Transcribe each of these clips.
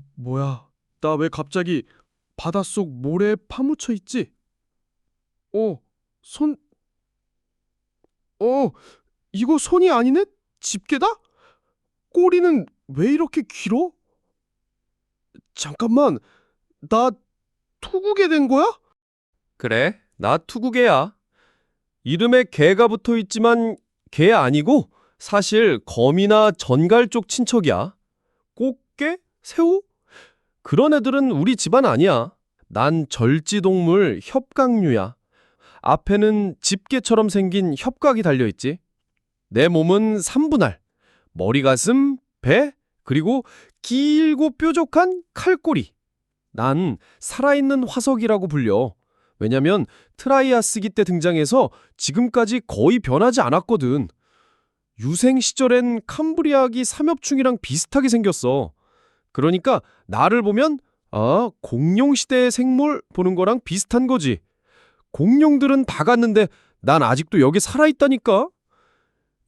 어, 뭐야? 나 왜 갑자기 바닷속 모래에 파묻혀 있지? 어, 손... 어, 이거 손이 아니네? 집게다? 꼬리는 왜 이렇게 길어? 잠깐만, 나 투구개 된 거야? 그래, 나 투구개야. 이름에 개가 붙어 있지만 개 아니고 사실 거미나 전갈 쪽 친척이야. 꽃게? 새우? 그런 애들은 우리 집안 아니야. 난 절지동물 협각류야. 앞에는 집게처럼 생긴 협각이 달려 있지. 내 몸은 3분할. 머리, 가슴, 배, 그리고 길고 뾰족한 칼꼬리. 난 살아있는 화석이라고 불려. 왜냐면 트라이아스기 때 등장해서 지금까지 거의 변하지 않았거든. 유생 시절엔 캄브리아기 삼엽충이랑 비슷하게 생겼어. 그러니까 나를 보면 아, 공룡 시대의 생물 보는 거랑 비슷한 거지. 공룡들은 다 갔는데 난 아직도 여기 살아 있다니까.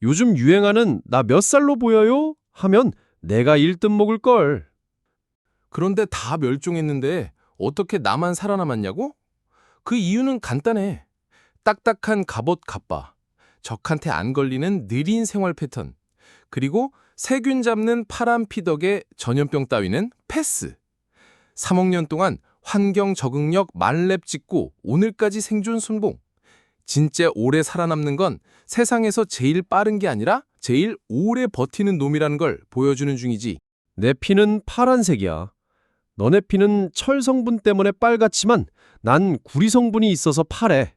요즘 유행하는 나 몇 살로 보여요? 하면 내가 1등 먹을 걸. 그런데 다 멸종했는데 어떻게 나만 살아남았냐고? 그 이유는 간단해. 딱딱한 갑옷 갑바, 적한테 안 걸리는 느린 생활 패턴, 그리고 세균 잡는 파란 피덕의 전염병 따위는 패스. 3억 년 동안 환경 적응력 만렙 찍고 오늘까지 생존 순봉. 진짜 오래 살아남는 건 세상에서 제일 빠른 게 아니라 제일 오래 버티는 놈이라는 걸 보여주는 중이지. 내 피는 파란색이야. 너네 피는 철 성분 때문에 빨갛지만 난 구리 성분이 있어서 파래.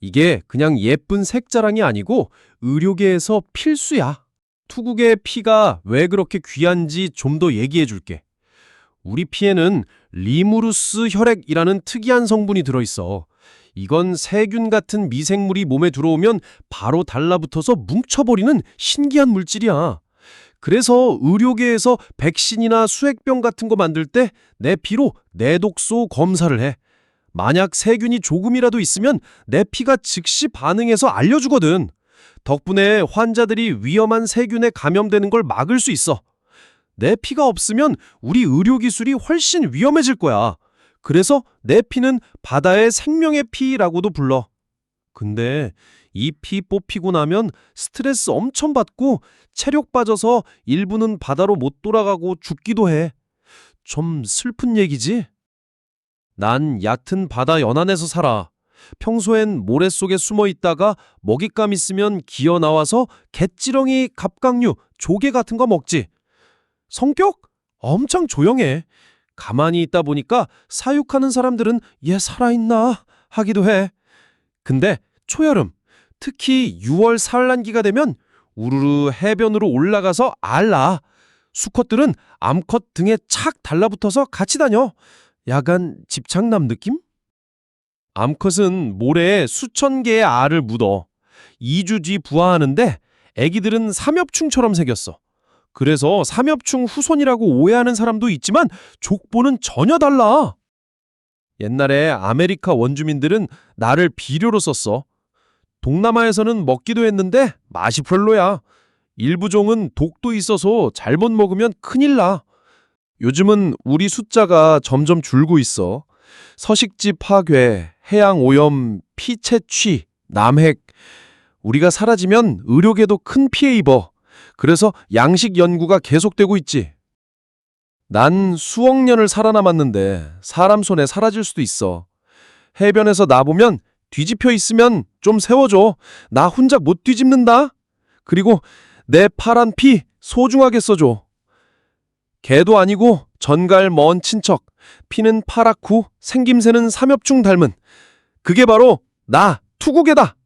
이게 그냥 예쁜 색자랑이 아니고 의료계에서 필수야. 투국의 피가 왜 그렇게 귀한지 좀 더 얘기해 줄게. 우리 피에는 리무루스 혈액이라는 특이한 성분이 들어있어. 이건 세균 같은 미생물이 몸에 들어오면 바로 달라붙어서 뭉쳐버리는 신기한 물질이야. 그래서 의료계에서 백신이나 수액병 같은 거 만들 때 내 피로 내독소 검사를 해. 만약 세균이 조금이라도 있으면 내 피가 즉시 반응해서 알려주거든. 덕분에 환자들이 위험한 세균에 감염되는 걸 막을 수 있어. 내 피가 없으면 우리 의료기술이 훨씬 위험해질 거야. 그래서 내 피는 바다의 생명의 피라고도 불러. 근데 이 피 뽑히고 나면 스트레스 엄청 받고 체력 빠져서 일부는 바다로 못 돌아가고 죽기도 해. 좀 슬픈 얘기지? 난 얕은 바다 연안에서 살아. 평소엔 모래 속에 숨어 있다가 먹잇감 있으면 기어 나와서 갯지렁이, 갑각류, 조개 같은 거 먹지. 성격? 엄청 조용해. 가만히 있다 보니까 사육하는 사람들은 얘 살아있나 하기도 해. 근데 초여름, 특히 6월 산란기가 되면 우르르 해변으로 올라가서 알라. 수컷들은 암컷 등에 착 달라붙어서 같이 다녀. 약간 집착남 느낌? 암컷은 모래에 수천 개의 알을 묻어. 2주 뒤 부화하는데 애기들은 삼엽충처럼 생겼어. 그래서 삼엽충 후손이라고 오해하는 사람도 있지만 족보는 전혀 달라. 옛날에 아메리카 원주민들은 나를 비료로 썼어. 동남아에서는 먹기도 했는데 맛이 별로야. 일부 종은 독도 있어서 잘못 먹으면 큰일 나. 요즘은 우리 숫자가 점점 줄고 있어. 서식지 파괴, 해양 오염, 피 채취, 남핵. 우리가 사라지면 의료계도 큰 피해 입어. 그래서 양식 연구가 계속되고 있지. 난 수억 년을 살아남았는데 사람 손에 사라질 수도 있어. 해변에서 나보면 뒤집혀 있으면 좀 세워줘. 나 혼자 못 뒤집는다. 그리고 내 파란 피 소중하게 써줘. 개도 아니고 전갈 먼 친척, 피는 파랗고 생김새는 삼엽충 닮은 그게 바로 나 투구개다.